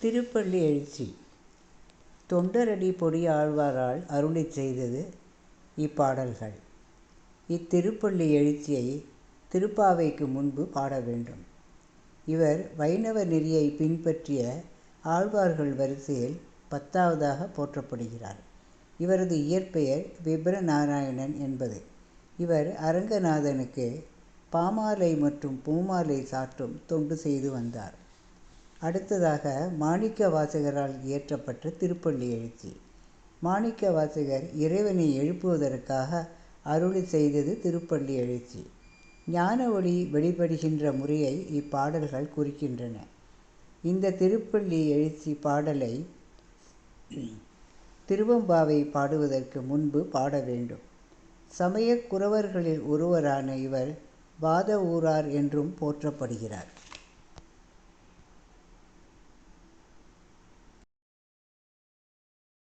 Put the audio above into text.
திருப்பள்ளி எழுச்சி. தொண்டரடி பொடி ஆழ்வாரால் அருளி செய்தது இப்பாடல்கள். இத்திருப்பள்ளி எழுச்சியை திருப்பாவைக்கு முன்பு பாட வேண்டும். இவர் வைணவ நெறியை பின்பற்றிய ஆழ்வார்கள் வரிசையில் பத்தாவதாக போற்றப்படுகிறார். இவரது இயற்பெயர் விபர நாராயணன் என்பது. இவர் அரங்கநாதனுக்கு பாமாலை மற்றும் பூமாலை சாற்றும் தொண்டு செய்து வந்தார். அடுத்ததாக மாணிக்க வாசகரால் இயற்றப்பட்ட திருப்பள்ளி எழுச்சி. மாணிக்க வாசகர் இறைவனை எழுப்புவதற்காக அருளி செய்தது திருப்பள்ளி எழுச்சி. ஞான ஒளி வெளிப்படுகின்ற முறையை இப்பாடல்கள் குறிக்கின்றன. இந்த திருப்பள்ளி எழுச்சி பாடலை திருவம்பாவை பாடுவதற்கு முன்பு பாட வேண்டும். சமயக் குறவர்களில் ஒருவரான இவர் வாத ஊரார் என்றும் போற்றப்படுகிறார்.